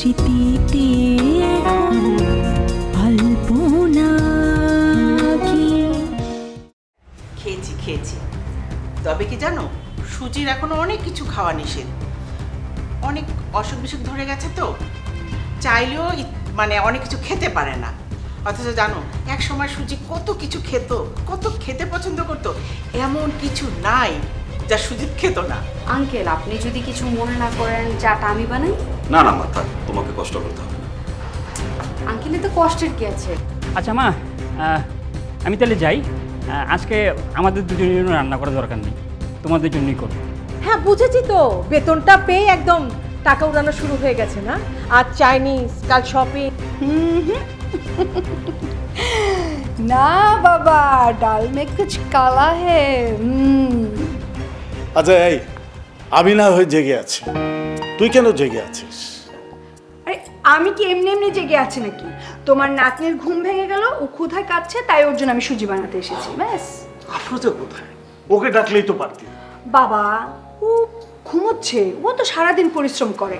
স্মৃতিতে এখন অল্পনা কি? খেয়েছি খেয়েছি। তবে কি জানো সুজির এখনও অনেক কিছু খাওয়া নিষেধ। অনেক অসুখ বিসুখ ধরে গেছে তো চাইলেও ই- মানে অনেক কিছু খেতে পারে না। অথচ জানো এক সময় সুজি কত কিছু খেত কত খেতে পছন্দ করতো এমন কিছু নাই যা সুজিত খেত না। আঙ্কেল আপনি যদি কিছু মনে না করেন চাটা আমি বানাই। না না মা থাক তোমাকে কষ্ট করতে হবে না আঙ্কেল তো কষ্টের কি আছে আচ্ছা মা আহ, আমি তাহলে যাই আহ, আজকে আমাদের দুজনের জন্য রান্না করার দরকার নেই তোমাদের জন্যই করবো হ্যাঁ বুঝেছি তো বেতনটা পেয়ে একদম টাকা উড়ানো শুরু হয়ে গেছে না আজ চাইনিজ কাল শপিং ना बाबा दाल में कुछ काला है हम्म আচ্ছা এই আমি না হয়ে জেগে আছি তুই কেন জেগে আছিস? আরে আমি কি এমনি এমনি জেগে আছি নাকি? তোমার নাতনির ঘুম ভেঙে গেল ও ক্ষুধায় কাচ্ছে তাই ওর জন্য আমি সুজি বানাতে এসেছি ব্যাস। আফরোজা কোথায়? ওকে ডাকলেই তো পারতি বাবা ও ঘুমোচ্ছে ও তো সারাদিন পরিশ্রম করে।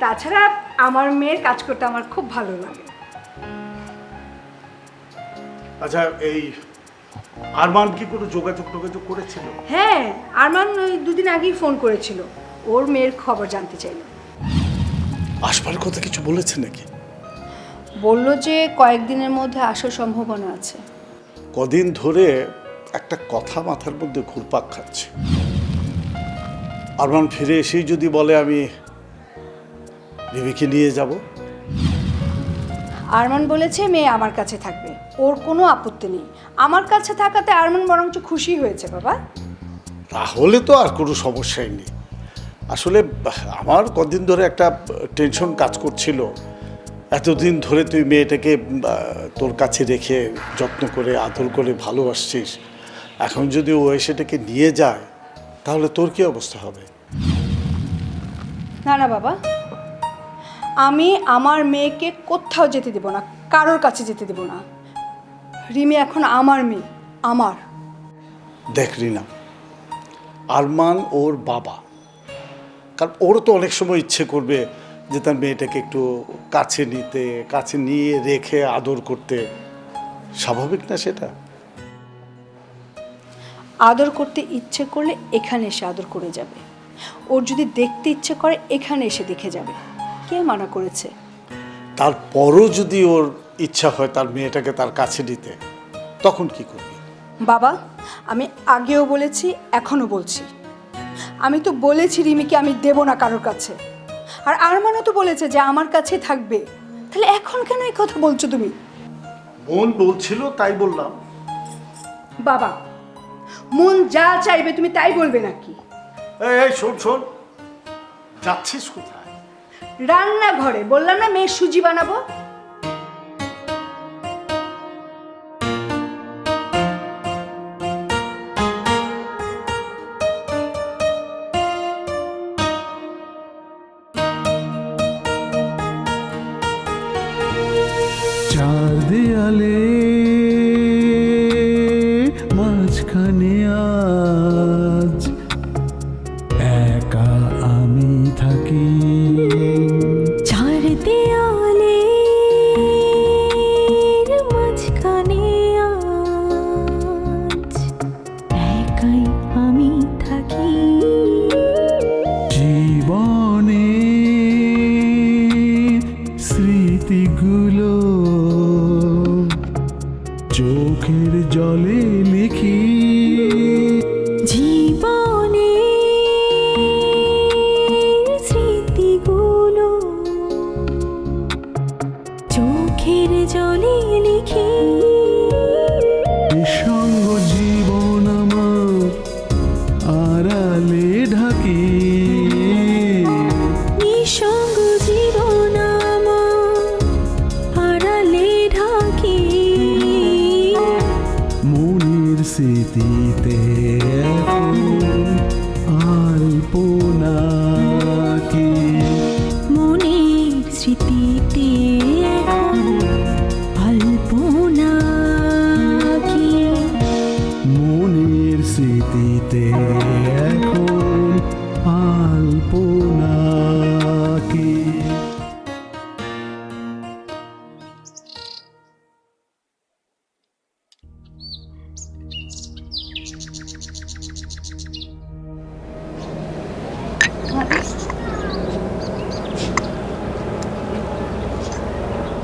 তাছাড়া আমার মেয়ের কাজ করতে আমার খুব ভালো লাগে। আচ্ছা এই আরমান কি কোনো যোগাযোগ টোগাযোগ করেছিল? হ্যাঁ আরমান ওই দুদিন আগেই ফোন করেছিল। ওর মেয়ের খবর জানতে চাইল আসবার কথা কিছু বলেছে নাকি? বলল যে কয়েকদিনের মধ্যে আসার সম্ভাবনা আছে। কদিন ধরে একটা কথা মাথার মধ্যে ঘুরপাক খাচ্ছে। আরমান ফিরে এসেই যদি বলে আমি রিমিকে নিয়ে যাব। আরমান বলেছে মেয়ে আমার কাছে থাকবে। ওর কোনো আপত্তি নেই। আমার কাছে থাকাতে আরমান বরঞ্চ খুশি হয়েছে বাবা। তাহলে তো আর কোনো সমস্যাই নেই। আসলে আমার কদিন ধরে একটা টেনশন কাজ করছিল। এতদিন ধরে তুই মেয়েটাকে তোর কাছে রেখে যত্ন করে আদর করে ভালোবাসছিস। এখন যদি ও সেটাকে নিয়ে যায় তাহলে তোর কি অবস্থা হবে? না না বাবা। আমি আমার মেয়েকে কোথাও যেতে দেব না কারোর কাছে যেতে দেব না। রিমি এখন আমার মেয়ে আমার। দেখ রিনা আরমান ওর বাবা। কারণ ওরও তো অনেক সময় ইচ্ছে করবে যে তার মেয়েটাকে একটু কাছে নিতে কাছে নিয়ে রেখে আদর করতে। স্বাভাবিক না সেটা? আদর করতে ইচ্ছে করলে এখানে এসে আদর করে যাবে। ওর যদি দেখতে ইচ্ছে করে এখানে এসে দেখে যাবে। কে মানা করেছে? তারপরও যদি ওর ইচ্ছা হয় তার মেয়েটাকে তার কাছে নিতে তখন কি করবি? বাবা আমি আগেও বলেছি এখনও বলছি। আমি তো বলেছি রিমিকে আমি দেব না কারোর কাছে। আর আরমানও তো বলেছে যে আমার কাছে থাকবে। তাহলে এখন কেন এই কথা বলছো তুমি? মন বলছিল তাই বললাম। বাবা মন যা চাইবে তুমি তাই বলবে নাকি? এই এই শোন শোন। যাচ্ছিস কোথায়? রান্নাঘরে বললাম না মেয়ে সুজি বানাবো?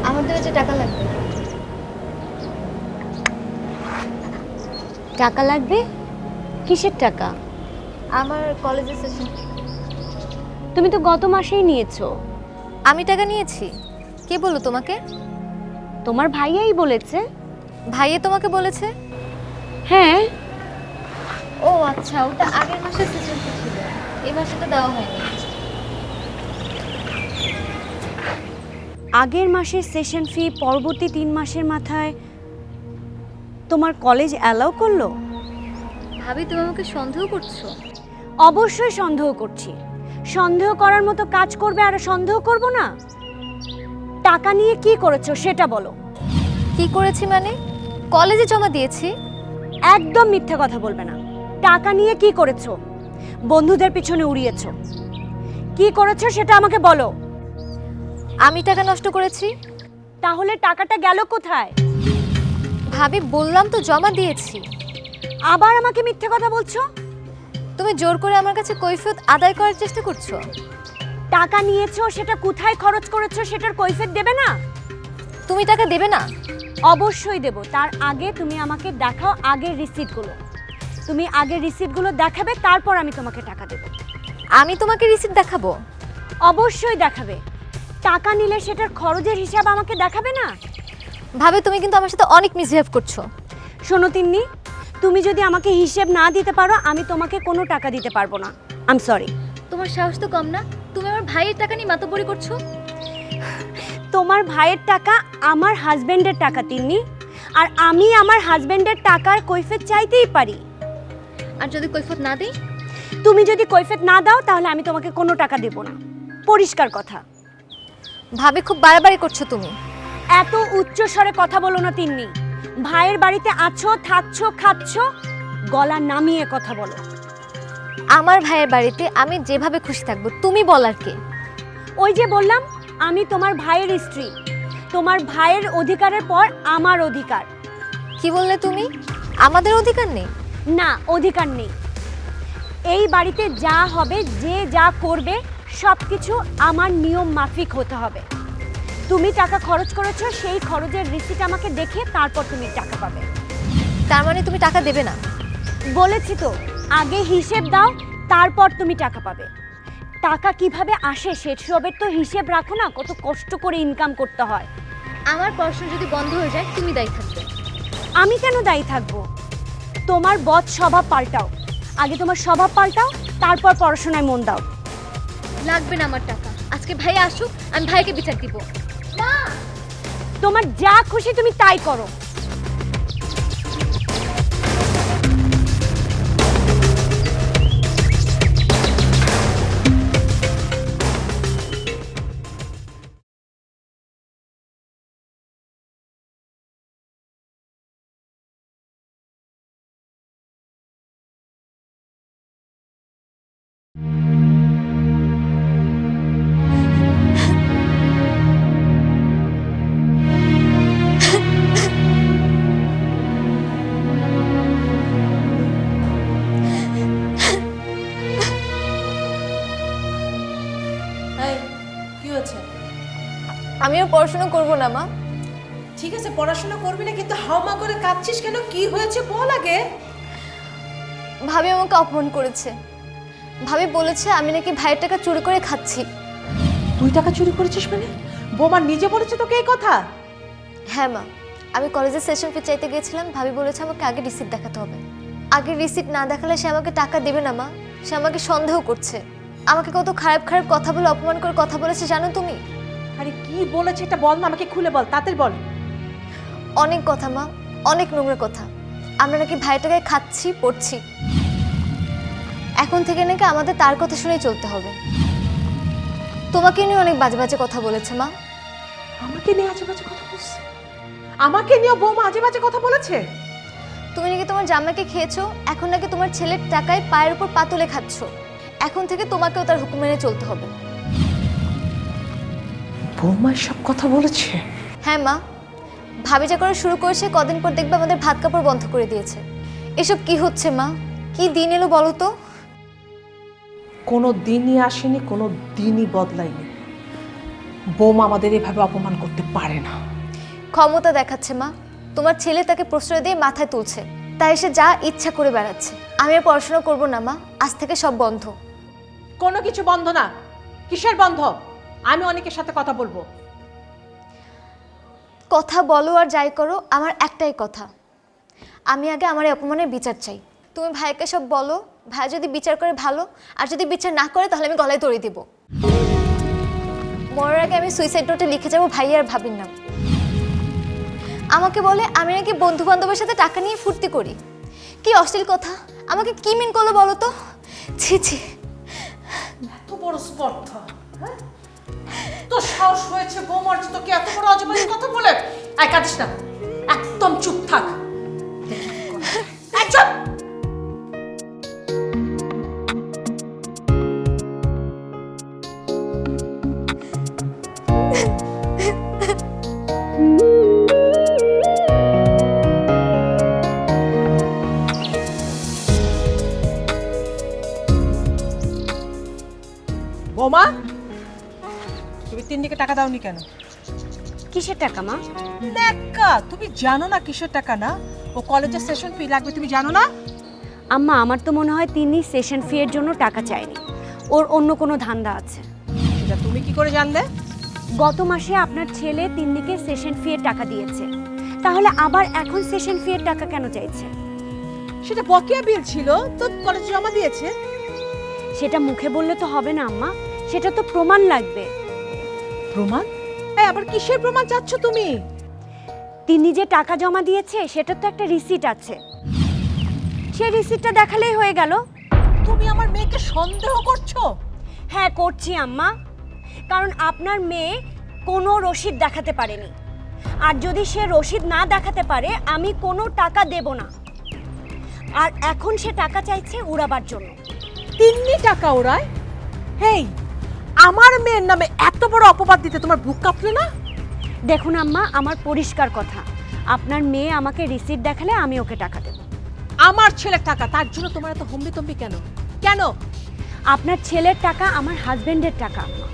আমাদের টাকা লাগবে? টাকা লাগবে? কিসের টাকা? আমার কলেজে তুমি তো গত মাসেই নিয়েছো। আমি টাকা নিয়েছি। কে বলো তোমাকে? তোমার ভাইয়াই বলেছে। ভাইয়ে তোমাকে বলেছে? হ্যাঁ আচ্ছা ওটা আগের সেশন ছিল। এই মাসে তো দেওয়া হয়নি। আগের মাসের সেশন ফি পরবর্তী তিন মাসের মাথায় তোমার কলেজ অ্যালাউ করল? ভাবি তুমি আমাকে সন্দেহ করছ? অবশ্যই সন্দেহ করছি। সন্দেহ করার মতো কাজ করবে আর সন্দেহ করব না? টাকা নিয়ে কি করেছ সেটা বলো। কি করেছি মানে? কলেজে জমা দিয়েছি? একদম মিথ্যা কথা বলবে না। টাকা নিয়ে কি করেছ? বন্ধুদের পিছনে উড়িয়েছো। কি করেছ সেটা আমাকে বলো। আমি টাকা নষ্ট করেছি। তাহলে টাকাটা গেল কোথায়? ভাবি বললাম তো জমা দিয়েছি। আবার আমাকে মিথ্যে কথা বলছো? তুমি জোর করে আমার কাছে কৈফিয়ত আদায় করার চেষ্টা করছ? টাকা নিয়েছো সেটা কোথায় খরচ করেছ সেটার কৈফিয়ত দেবে না? তুমি টাকা দেবে না? অবশ্যই দেব। তার আগে তুমি আমাকে দেখাও আগের রিসিপ্টগুলো তুমি আগের রিসিপ্টগুলো দেখাবে তারপর আমি তোমাকে টাকা দেব। আমি তোমাকে রিসিপ্ট দেখাবো? অবশ্যই দেখাবে। টাকা নিলে সেটার খরচের হিসাব আমাকে দেখাবে না? ভাবে তুমি কিন্তু আমার সাথে অনেক মিসবিহেভ করছ। শোনো তিন্নি তুমি যদি আমাকে হিসেব না দিতে পারো আমি তোমাকে কোনো টাকা দিতে পারব না। আম সরি তোমার সাহস তো কম না? তুমি আমার ভাইয়ের টাকা নিয়ে মাতব্বরি করছ? তোমার ভাইয়ের টাকা আমার হাজবেন্ডের টাকা তিন্নি। আর আমি আমার হাজবেন্ডের টাকার কৈফিয়ত চাইতেই পারি। আর যদি কৈফত না দেই? তুমি যদি কৈফিয়ত না দাও তাহলে আমি তোমাকে কোনো টাকা দেব না। পরিষ্কার কথা। ভাবে খুব বাড়াবাড়ি করছ তুমি। এত উচ্চ স্বরে কথা বলো না তিন্নি। ভাইয়ের বাড়িতে আছো থাকছো খাচ্ছ গলা নামিয়ে কথা বলো। আমার ভাইয়ের বাড়িতে আমি যেভাবে খুশি থাকব তুমি বলার কে? ওই যে বললাম আমি তোমার ভাইয়ের স্ত্রী। তোমার ভাইয়ের অধিকারের পর আমার অধিকার। কি বললে তুমি? আমাদের অধিকার নেই? না অধিকার নেই। এই বাড়িতে যা হবে যে যা করবে সব কিছু আমার নিয়ম মাফিক হতে হবে। তুমি টাকা খরচ করেছ সেই খরচের রিসিট আমাকে দেখে তারপর তুমি টাকা পাবে। তার মানে তুমি টাকা দেবে না? বলেছি তো আগে হিসেব দাও তারপর তুমি টাকা পাবে। টাকা কীভাবে আসে সেসবের তো হিসেব রাখো না কত কষ্ট করে ইনকাম করতে হয়। আমার পড়াশোনা যদি বন্ধ হয়ে যায় তুমি দায়ী থাকবে। আমি কেন দায়ী থাকব? তোমার বদ স্বভাব পাল্টাও। আগে তোমার স্বভাব পাল্টাও তারপর পড়াশোনায় মন দাও। লাগবে না আমার টাকা। আজকে ভাই আসুক আমি ভাইকে বিচার দিব। তোমার যা খুশি তুমি তাই করো। আমিও পড়াশোনা করব না মা। ঠিক আছে পড়াশোনা করবি না কিন্তু হাওমা করে কাঁদছিস কেন? কি হয়েছে বল আগে। ভাবি আমাকে অপমান করেছে। ভাবি বলেছে আমি নাকি ভাইয়ের টাকা চুরি করে খাচ্ছি। তুই টাকা চুরি করেছিস মানে? বোমা নিজে বলেছে তোকে এই কথা? হ্যাঁ মা। আমি কলেজের সেশন ফি চাইতে গিয়েছিলাম ভাবি বলেছে আমাকে আগে রিসিপ্ট দেখাতে হবে। আগে রিসিপ্ট না দেখালে সে আমাকে টাকা দেবে না মা। সে আমাকে সন্দেহ করছে। আমাকে কত খারাপ খারাপ কথা বলে অপমান করে কথা বলেছে জানো তুমি? আরে কি বলেছে এটা বল না আমাকে খুলে বল তাড়াতাড়ি বল। অনেক কথা মা। অনেক নোংরা কথা। আমরা নাকি ভাইটাকে খাচ্ছি পড়ছি। এখন থেকে নাকি আমাদের তার কথা শুনেই চলতে হবে। তোমাকে নিয়ে অনেক বাজে বাজে কথা বলেছে মা। আমাকে নিয়ে আজে বাজে কথা বলছে? আমাকে নিয়ে বৌমা আজে বাজে কথা বলেছে? তুমি নাকি তোমার জামাইকে খেয়েছো এখন নাকি তোমার ছেলের টাকায় পায়ের উপর পাতলে খাচ্ছ। এখন থেকে তোমাকেও তার হুকুম মেনে চলতে হবে। বৌমা সব কথা বলেছে? হ্যাঁ মা ভাবি যা করা শুরু করেছে কদিন পর দেখবে আমাদের ভাত কাপড় বন্ধ করে দিয়েছে। এসব কি হচ্ছে মা? কি দিন এলো বলো তো? কোনো দিনই আসেনি কোনো দিনই বদলায়নি। বৌমা আমাদের এভাবে অপমান করতে পারে না। ক্ষমতা দেখাচ্ছে মা। তোমার ছেলে তাকে প্রশ্রয় দিয়ে মাথায় তুলছে। তাই সে যা ইচ্ছা করে বেড়াচ্ছে। আমি আর পড়াশোনা করব না মা। আজ থেকে সব বন্ধ। কোনো কিছু বন্ধ না। কিসের বন্ধ? আমি অনেকের সাথে কথা বলব। কথা বলো আর যাই করো আমার একটাই কথা। আমি আগে আমার এই অপমানের বিচার চাই। তুমি ভাইকে সব বলো ভাই যদি বিচার করে ভালো আর যদি বিচার না করে তাহলে আমি গলায় দড়ি দিব। মরার আগে আমি সুইসাইড নোটে লিখে যাব ভাই আর ভাবির নাম। আমাকে বলে আমি নাকি বন্ধু বান্ধবের সাথে টাকা নিয়ে ফুর্তি করি। কি অশ্লীল কথা। আমাকে কি মিন করল বলো তো? ছি ছি। বড় স্পর্ধা হ্যাঁ? সাহস হয়েছে বৌমার তোকে এত বড় অজমানি কথা বলে? একাদিস কাঁদিস না। একদম চুপ থাক। তুমি তিন্নিকে টাকা দাওনি কেন? কিসের টাকা মা? টাকা তুমি জানো না কিসের টাকা না? ও কলেজের সেশন ফি লাগবে তুমি জানো না? আম্মা আমার তো মনে হয় তিনি সেশন ফি এর জন্য টাকা চায়নি। ওর অন্য কোনো ধান্দা আছে। সেটা তুমি কি করে জানলে? গত মাসে আপনার ছেলে তিন্নিকে সেশন ফি এর টাকা দিয়েছে। তাহলে আবার এখন সেশন ফি এর টাকা কেন চাইছে? সেটা বকেয়া বিল ছিল তো কলেজে জমা দিয়েছে। সেটা মুখে বললে তো হবে না আম্মা। সেটা তো প্রমাণ লাগবে। প্রমাণ? এই আবার কিসের প্রমাণ চাচ্ছ তুমি? তিনি যে টাকা জমা দিয়েছে সেটা তো একটা রিসিট আছে। সেই রিসিটটা দেখালেই হয়ে গেল। তুমি আমার মেয়েকে সন্দেহ করছ? হ্যাঁ করছি আম্মা। কারণ আপনার মেয়ে কোনো রসিদ দেখাতে পারেনি। আর যদি সে রসিদ না দেখাতে পারে আমি কোনো টাকা দেব না। আর এখন সে টাকা চাইছে উড়াবার জন্য। তিন্নি টাকা ওরায় হেই আমার মেয়ের নামে এত বড় অপবাদ দিতে তোমার বুক কাঁপলো না? দেখুন আম্মা আমার পরিষ্কার কথা। আপনার মেয়ে আমাকে রিসিট দেখালে আমি ওকে টাকা দেব। আমার ছেলের টাকা তার জন্য তোমার এত হম্বি তম্বি কেন? কেন? আপনার ছেলের টাকা আমার হাজবেন্ডের টাকা আম্মা।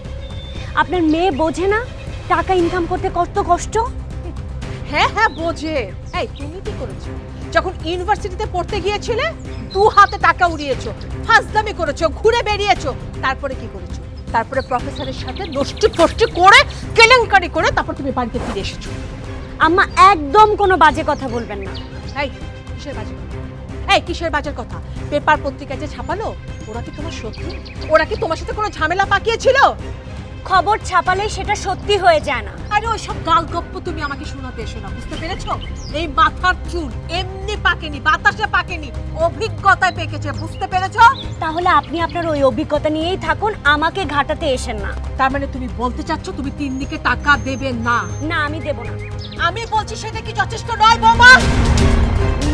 আপনার মেয়ে বোঝে না টাকা ইনকাম করতে কত কষ্ট? হ্যাঁ হ্যাঁ বোঝে। এই তুমি কি করেছ? যখন ইউনিভার্সিটিতে পড়তে গিয়েছিলে দু হাতে টাকা উড়িয়েছো ফাজলামি করেছ ঘুরে বেরিয়েছো তারপরে কি করেছ? তারপরে প্রফেসরের সাথে দোষ্টি ফষ্টি করে কেলেঙ্কারি করে তারপর তুমি বাড়িতে ফিরে এসেছ। আম্মা একদম কোনো বাজে কথা বলবেন না। এই কিসের বাজে কথা? এই কিসের বাজার কথা? পেপার পত্রিকায় যে ছাপালো ওরা কি তোমার শত্রু? ওরা কি তোমার সাথে কোনো ঝামেলা পাকিয়েছিল? খবর ছাপালেই সেটা সত্যি হয়ে যায় না। আরে ওই সব গাল গপ্প তুমি আমাকে শোনাতে এসো না বুঝতে পেরেছ? এই মাথার চুল এমনি পাকেনি বাতাসে পাকেনি অভিজ্ঞতায় পেকেছে বুঝতে পেরেছ? তাহলে আপনি আপনার ওই অভিজ্ঞতা নিয়েই থাকুন আমাকে ঘাটাতে এসেন না। তার মানে তুমি বলতে চাচ্ছ তুমি তিন দিকে টাকা দেবে না? না আমি দেব না। আমি বলছি সেটা কি যথেষ্ট নয় বৌমা?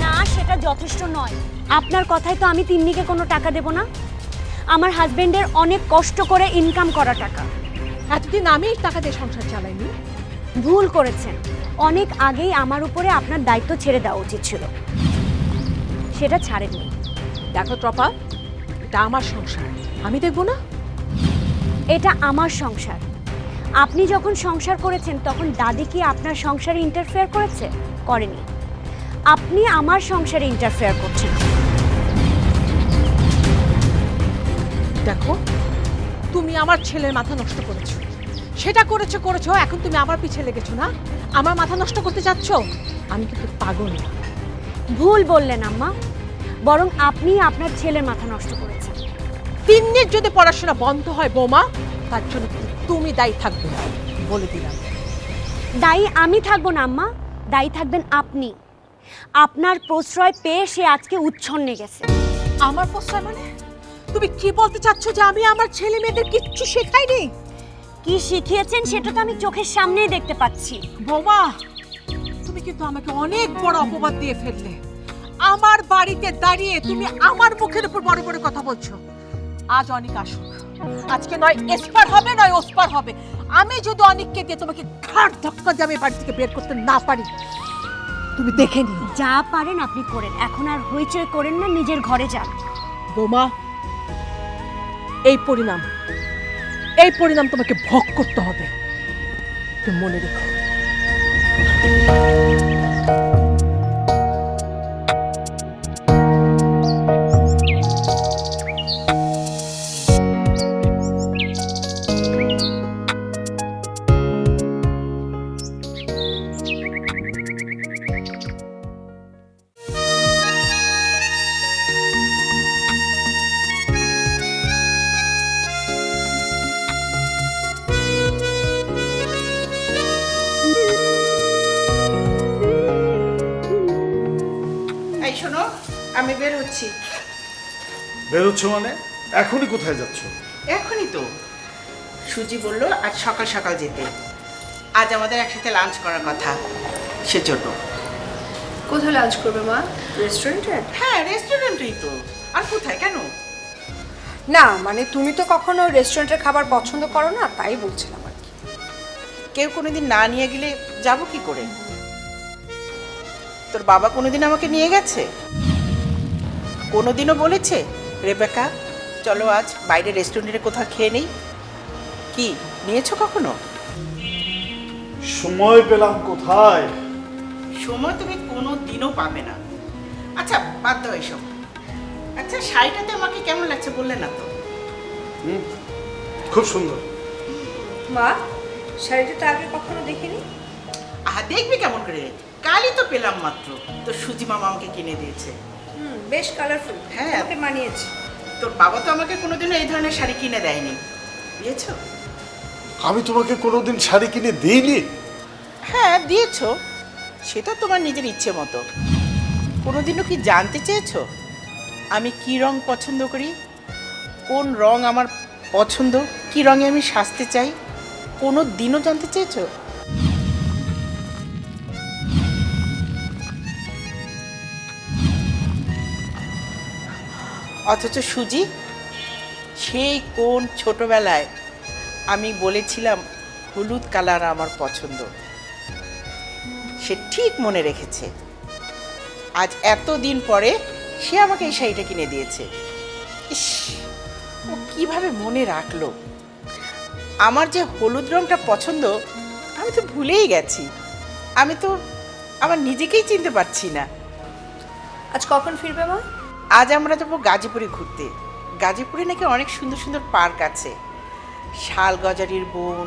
না সেটা যথেষ্ট নয়। আপনার কথায় তো আমি তিন্নিকে কোনো টাকা দেব না। আমার হাজবেন্ডের অনেক কষ্ট করে ইনকাম করা টাকা। এতদিন আমি টাকা দিয়ে সংসার চালাইনি। ভুল করেছেন। অনেক আগেই আমার উপরে আপনার দায়িত্ব ছেড়ে দেওয়া উচিত ছিল। সেটা ছাড়েননি। দেখো ট্রপা এটা আমার সংসার। আমি দেখব না? এটা আমার সংসার। আপনি যখন সংসার করেছেন তখন দাদি কি আপনার সংসারে ইন্টারফেয়ার করেছে? করেনি। আপনি আমার সংসারে ইন্টারফেয়ার করছেন। দেখো তুমি আমার ছেলের মাথা নষ্ট করেছ। সেটা করেছ করেছ এখন তুমি আমার পিছে লেগেছো না? আমার মাথা নষ্ট করতে চাচ্ছ? আমি কিন্তু পাগল। না ভুল বললেন আম্মা। বরং আপনি আপনার ছেলের মাথা নষ্ট করেছেন। তিন্নির যদি পড়াশোনা বন্ধ হয় বোমা তার জন্য কিন্তু তুমি দায়ী থাকবে না বলে দিলাম। দায়ী আমি থাকব না আম্মা দায়ী থাকবেন আপনি। আপনার প্রশ্রয় পেয়ে সে আজকে উচ্ছন্নে গেছে। আমার প্রশ্রয় মানে? তুমি কি বলতে চাচ্ছ যে আমি আমার ছেলে মেয়েদের কিচ্ছু শেখাইনি? কি শিখিয়েছেন সেটা তো আমি চোখের সামনেই দেখতে পাচ্ছি। বৌমা তুমি কিন্তু আমাকে অনেক বড় অপবাদ দিয়ে ফেললে। আমার বাড়িতে দাঁড়িয়ে তুমি আমার মুখের উপর বড় বড় কথা বলছো। আজ অনেক আসুক। আজকে নয় এসপার হবে নয় ওসপার হবে। আমি যদি অনেককে দিয়ে তোমাকে ঘাট ধাক্কা দিয়ে আমি বাড়ি থেকে বের করতে না পারি তুমি দেখে নিও। যা পারেন আপনি করেন। এখন আর হইচই করেন না নিজের ঘরে যান। বোমা এই পরিণাম এই পরিণাম তোমাকে ভোগ করতে হবে। তুমি মনে রেখো। কোথায় যাচ্ছ? এখনই তো। সুজি বলল আজ সকাল সকাল যেতে। আজ আমাদের একসাথে লাঞ্চ করার কথা। সেজন্য কোথায় লাঞ্চ করবে মা? রেস্টুরেন্টে হ্যাঁ রেস্টুরেন্টেই তো। আর কোথায়? কেন? না মানে তুমি তো কখনো রেস্টুরেন্টের খাবার পছন্দ করো না তাই বলছিলাম আর কি। কেউ কোনোদিন না নিয়ে গেলে যাব কি করে? তোর বাবা কোনোদিন আমাকে নিয়ে গেছে? কোনোদিনও বলেছে রেবেকা চলো আজ বাইরে রেস্টুরেন্টে কোথাও খেয়ে নেই। কি নিয়েছো কখনো? সময় পেলাম কোথায়? সময় তুমি কোনো দিনও পাবে না। আচ্ছা বাদ দাও এসব। আচ্ছা শাড়িটাতে আমাকে কেমন লাগছে বললে না তো? খুব সুন্দর। মা শাড়িটা তো আগে কখনো দেখিনি। আহা দেখবি কেমন করে। কালই তো পেলাম মাত্র। তো সুজি মামা আমাকে কিনে দিয়েছে। হুম বেশ কালারফুল হ্যাঁ। আমাকে মানিয়েছে। তোর বাবা তো আমাকে কোনোদিনও এই ধরনের শাড়ি কিনে দেয়নি। দিয়েছ? আমি তোমাকে কোনোদিন শাড়ি কিনে দিইনি? হ্যাঁ দিয়েছ। সেটা তোমার নিজের ইচ্ছে মতো। কোনোদিনও কি জানতে চেয়েছো? আমি কি রং পছন্দ করি? কোন রং আমার পছন্দ? কি রঙে আমি সাজতে চাই? কোনো দিনও জানতে চেয়েছো? অথচ সুজি, সেই কোন ছোটবেলায় আমি বলেছিলাম, হলুদ কালার আমার পছন্দ। সে ঠিক মনে রেখেছে। আজ এত দিন পরে সে আমাকে এই শাড়িটা কিনে দিয়েছে। ইস, ও কীভাবে মনে রাখল? আমার যে হলুদ রঙটা পছন্দ, আমি তো ভুলেই গেছি। আমি তো আমার নিজেকেই চিনতে পারছি না। আজ কখন ফিরবে মা? আজ আমরা যাব গাজীপুরে ঘুরতে। গাজীপুরে নাকি অনেক সুন্দর সুন্দর পার্ক আছে। শাল গজারির বন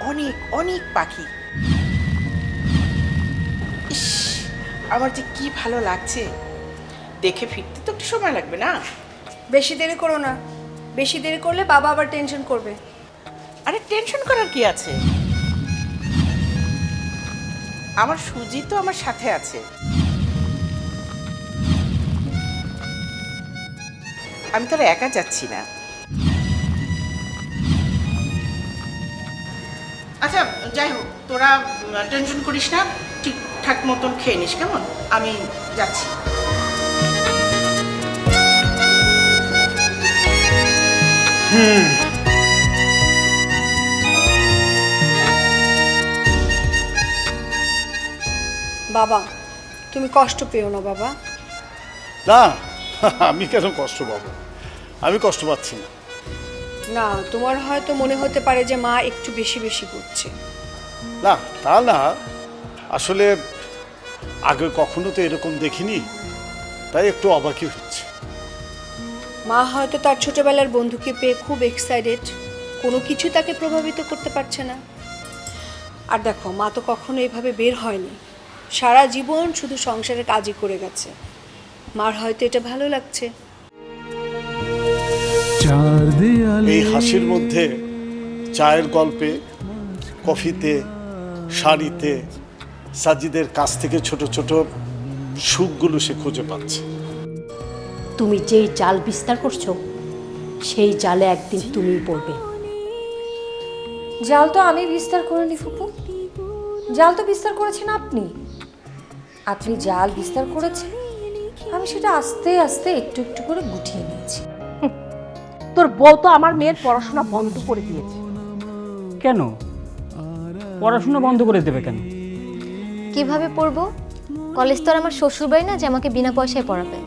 অনেক অনেক পাখি। ইস আমার যে কি ভালো লাগছে। দেখে ফিরতে তো একটু সময় লাগবে না? বেশি দেরি করো না। বেশি দেরি করলে বাবা আবার টেনশন করবে। আরে টেনশন করার কি আছে? আমার সুজি তো আমার সাথে আছে। আমি তো আর একা যাচ্ছি না। আচ্ছা যাই হোক তোরা টেনশন করিস না ঠিকঠাক মতন খেয়ে নিস কেমন? আমি যাচ্ছি। বাবা তুমি কষ্ট পেও না বাবা। না আমি কেন কষ্ট পাবো? আমি কষ্ট পাচ্ছি না। না তোমার হয়তো মনে হতে পারে যে মা একটু বেশি বেশি করছে। না তা না। আসলে আগে কখনো তো এরকম দেখিনি তাই একটু অবাকই হচ্ছে। মা হয়তো তার ছোটবেলার বন্ধুকে পেয়ে খুব এক্সাইটেড কোনো কিছু তাকে প্রভাবিত করতে পারছে না। আর দেখো মা তো কখনো এভাবে বের হয়নি। সারা জীবন শুধু সংসারের কাজই করে গেছে। মার হয়তো এটা ভালো লাগছে। এই হাসির মধ্যে চায়ের গল্পে কফিতে শাড়িতে সাজিদের কাছ থেকে ছোট ছোট সুখগুলো সে খুঁজে পাচ্ছে। তুমি যেই জাল বিস্তার করছ সেই জালে একদিন তুমি পড়বে। জাল তো আমি বিস্তার করিনি ফুপু। জাল তো বিস্তার করেছেন আপনি। আপনি জাল বিস্তার করেছেন আমি সেটা আস্তে আস্তে একটু একটু করে গুটিয়ে নিয়েছি। তোর বউ তো আমার মেয়ের পড়াশোনা বন্ধ করে দিয়েছে। কেন? পড়াশোনা বন্ধ করে দেবে কেন? কীভাবে পড়ব? কলেজ তো আর আমার শ্বশুরবাড়ি না যে আমাকে বিনা পয়সায় পড়াবে।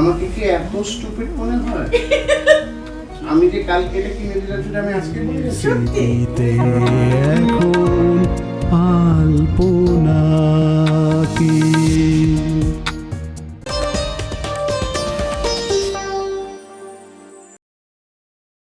আমাকে কি এত স্টুপিড মনে হয়? আমি যে কালকে এটা কিনে দিলাম সেটা আমি আজকে স্মৃতিতে এখন আলপনা কি?